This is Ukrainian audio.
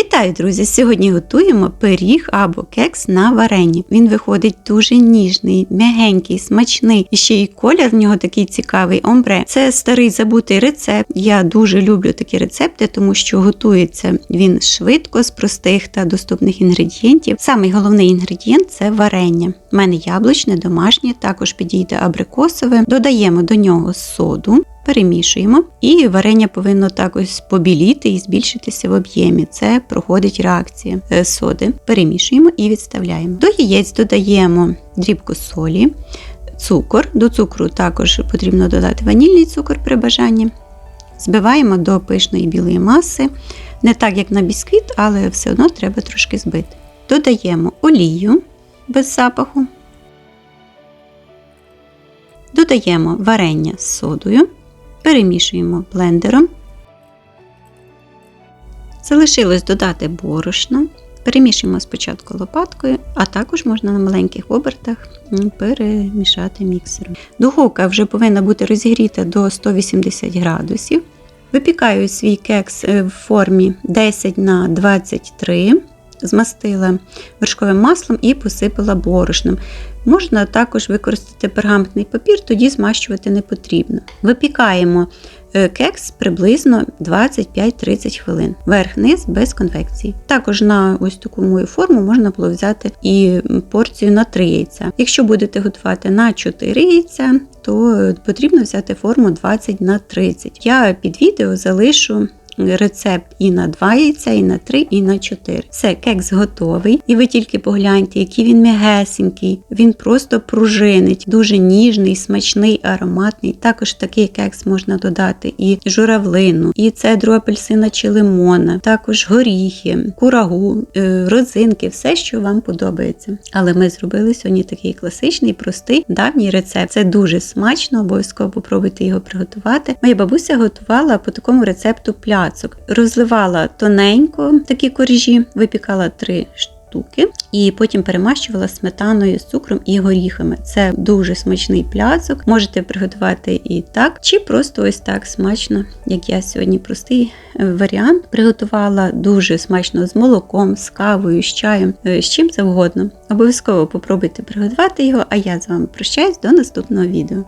Вітаю, друзі! Сьогодні готуємо пиріг або кекс на варені. Він виходить дуже ніжний, м'ягенький, смачний. І ще й колір в нього такий цікавий омбре. Це старий забутий рецепт. Я дуже люблю такі рецепти, тому що готується він швидко з простих та доступних інгредієнтів. Самий головний інгредієнт це варення. У мене яблучне, домашнє, також підійде абрикосове. Додаємо до нього соду. Перемішуємо, і варення повинно так ось побіліти і збільшитися в об'ємі. Це проходить реакція е, соди. Перемішуємо і відставляємо. До яєць додаємо дрібку солі, цукор. До цукру також потрібно додати ванільний цукор при бажанні. Збиваємо до пишної білої маси, не так як на бісквіт, але все одно треба трошки збити. Додаємо олію без запаху. Додаємо варення з содою. Перемішуємо блендером. Залишилось додати борошно. Перемішуємо спочатку лопаткою, а також можна на маленьких обертах перемішати міксером. Духовка вже повинна бути розігріта до 180 градусів. Випікаю свій кекс в формі 10 на 23 змастила вершковим маслом і посипала борошном. Можна також використати пергаментний папір, тоді змащувати не потрібно. Випікаємо кекс приблизно 25-30 хвилин. Верх-низ без конвекції. Також на ось таку мою форму можна було взяти і порцію на 3 яйця. Якщо будете готувати на 4 яйця, то потрібно взяти форму 20 на 30. Я під відео залишу рецепт і на 2 яйця, і на 3, і на 4. Все, кекс готовий. І ви тільки погляньте, який він м'ягесенький, він просто пружинить, дуже ніжний, смачний, ароматний. Також такий кекс можна додати і журавлину, і цедру апельсина чи лимона, також горіхи, курагу, е, родзинки, все, що вам подобається. Але ми зробили сьогодні такий класичний, простий, давній рецепт. Це дуже смачно, обов'язково попробуйте його приготувати. Моя бабуся готувала по такому рецепту пляцок. Розливала тоненько такі коржі, випікала три штуки, і потім перемащувала сметаною цукром і горіхами. Це дуже смачний пляцок. Можете приготувати і так, чи просто ось так смачно, як я сьогодні простий варіант. Приготувала дуже смачно з молоком, з кавою, з чаєм, з чим завгодно. Обов'язково попробуйте приготувати його, а я з вами прощаюсь до наступного відео.